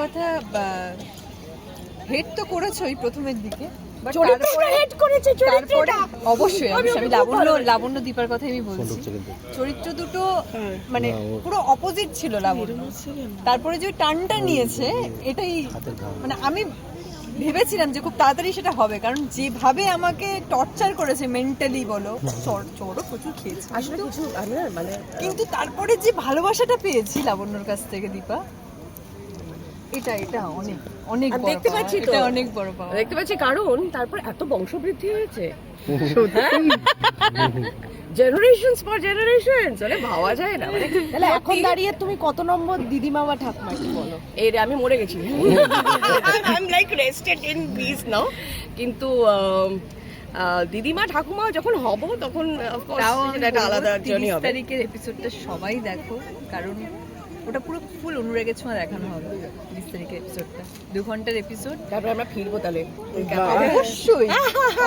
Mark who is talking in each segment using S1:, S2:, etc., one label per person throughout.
S1: কথা হেড তো করেছোই প্রথমের দিকে অবশ্যই
S2: আমি
S1: লাবণ্য লাবণ্য দীপার কথাই আমি বলছি। চরিত্র দুটো মানে পুরো অপোজিট ছিল লাবণ্য। তারপরে যে টানটা নিয়েছে এটাই মানে আমি ভেবেছিলাম যে খুব তাড়াতাড়ি সেটা হবে কারণ যেভাবে আমাকে টর্চার করেছে মেন্টালি বলো চড় চড়ও প্রচুর খেয়েছে।
S2: আসলে কিছু মানে
S1: কিন্তু তারপরে যে ভালোবাসাটা পেয়েছি লাবণ্যর কাছ থেকে দীপা এটা এটা অনেক অনেক বড়
S2: দেখতে পাচ্ছি তো।
S1: এটা অনেক বড় পাওয়া।
S2: দেখতে পাচ্ছি কারণ তারপর এত বংশবৃদ্ধি হয়েছে। জেনারেশনস পর জেনারেশনস মানে ভাবা যায় না। মানে
S3: তাহলে এখন দাঁড়িয়ে তুমি কত নম্বর দিদিমা বা ঠাকুমা একটু বলো?
S2: এই রে আমি মরে গেছি। I am like rested in peace now কিন্তু আহ, দিদিমা ঠাকুমা যখন হব তখন একটা আলাদা জার্নি হবে।
S1: তারিখের এপিসোডটা সবাই দেখো কারণ ওটা পুরো ফুল অনুরাগের ছোঁয়া দেখানো হবে তিরিশ তারিখের এপিসোডটা দু ঘণ্টার এপিসোড
S2: তারপরে আমরা ফিরবো তাহলে।
S1: অবশ্যই।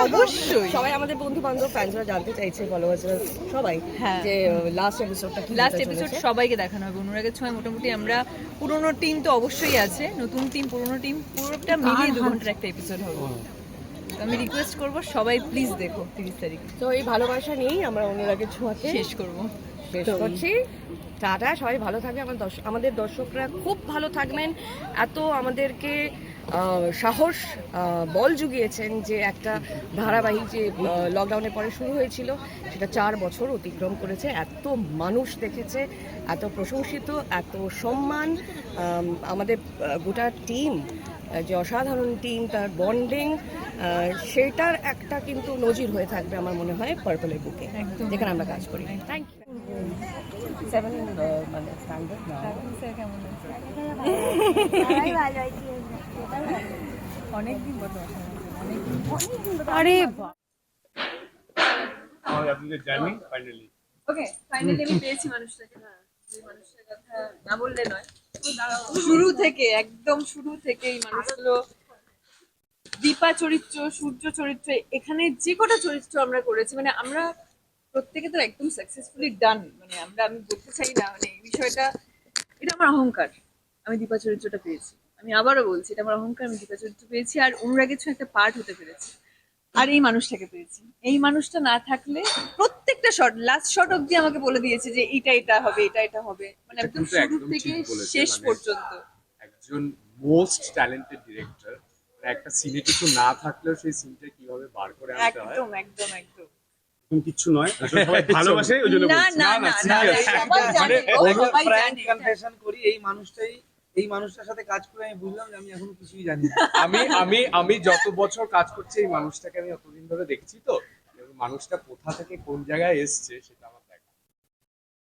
S1: অবশ্যই।
S2: সবাই আমাদের বন্ধু বান্ধব ফ্যান্সরা জানতে চাইছে ফলোয়ার্সরা সবাই
S1: হ্যাঁ।
S2: যে লাস্ট এপিসোডটা
S1: লাস্ট এপিসোড সবাইকে দেখানো হবে। অনুরাগের ছোঁয়া মোটামুটি আমরা পুরোনো টিম তো অবশ্যই আছে। নতুন টিম পুরোনো টিম পুরোটা মিলিয়ে দু ঘণ্টার একটা এপিসোড হবে। তো আমি রিকোয়েস্ট করব সবাই প্লিজ দেখো তিরিশ তারিখে।
S2: তো এই ভালোবাসা নিয়েই আমরা অনুরাগের ছোঁয়াকে
S1: শেষ করব।
S2: শেষ করছি। টাটা সবাই ভালো থাকবে আমার দর্শ- আমাদের দর্শকরা খুব ভালো থাকবেন। এত আমাদেরকে সাহস বল জুগিয়েছেন যে একটা ধারাবাহিক যে লকডাউনের পরে শুরু হয়েছিল সেটা চার বছর অতিক্রম করেছে। এত মানুষ দেখেছে এত প্রশংসিত এত সম্মান আমাদের গোটা টিম যে অসাধারণ টিম তার বন্ডিং সেটার একটা কিন্তু নজির হয়ে থাকবে আমার মনে হয় পার্পলের বুকে। যেখানে আমরা কাজ করি। থ্যাংক ইউ সেভেন মানে স্ট্যান্ডার্ড না
S1: কেমন আছে অনেকদিন বড়
S3: আরে
S4: আমাদের আপনাদের জার্নি ফাইনালি
S1: ওকে ফাইনালি আমি পেয়েছি মানুষটাকে না যে মানুষটার কথা না বললে নয়। শুরু থেকে একদম শুরু থেকে এই মানুষগুলো দীপা চরিত্র সূর্য চরিত্র এখানে যে কটা চরিত্র আমরা করেছি মানে আমরা প্রত্যেকে তো একদম সাকসেসফুলি ডান মানে আমরা আমি বলতে চাই না মানে এই বিষয়টা এটা আমার অহংকার আমি দীপা চরিত্রটা পেয়েছি। আমি আবারও বলছি এটা আমার অহংকার আমি দীপা চরিত্র পেয়েছি আর অনুরাগের ছোঁয়া একটা পার্ট হতে পেরেছি আর এই মানুষটাকে পেয়েছি। এই মানুষটা না থাকলে প্রত্যেকটা শট লাস্ট শট অব্দি আমাকে বলে দিয়েছে যে এটা এটা হবে এটা এটা হবে মানে একদম শুরু থেকে শেষ
S4: মানে-
S1: পর্যন্ত।
S4: একজন মোস্ট ট্যালেন্টেড ডিরেক্টর একটা সিনে কিছু না থাকলেও সেই সিনটা কীভাবে বার করে আনতে হয়?
S1: একদম একদম একদম।
S4: কিচ্ছু নয়। সবাই ভালোবাসে ওই জন্য
S1: না না না না
S4: serious।
S1: সবাই জানে গো,
S5: মানে ফ্র্যাঙ্ক কনফেশন করি এই মানুষটাই এই মানুষটার সাথে কাজ করে আমি বুঝলাম যে আমি এখনও কিছুই জানি না।
S4: আমি আমি আমি যত বছর কাজ করছি এই মানুষটাকে আমি অতদিন ধরে দেখছি তো মানুষটা কোথা থেকে কোন জায়গায় এসছে সেটা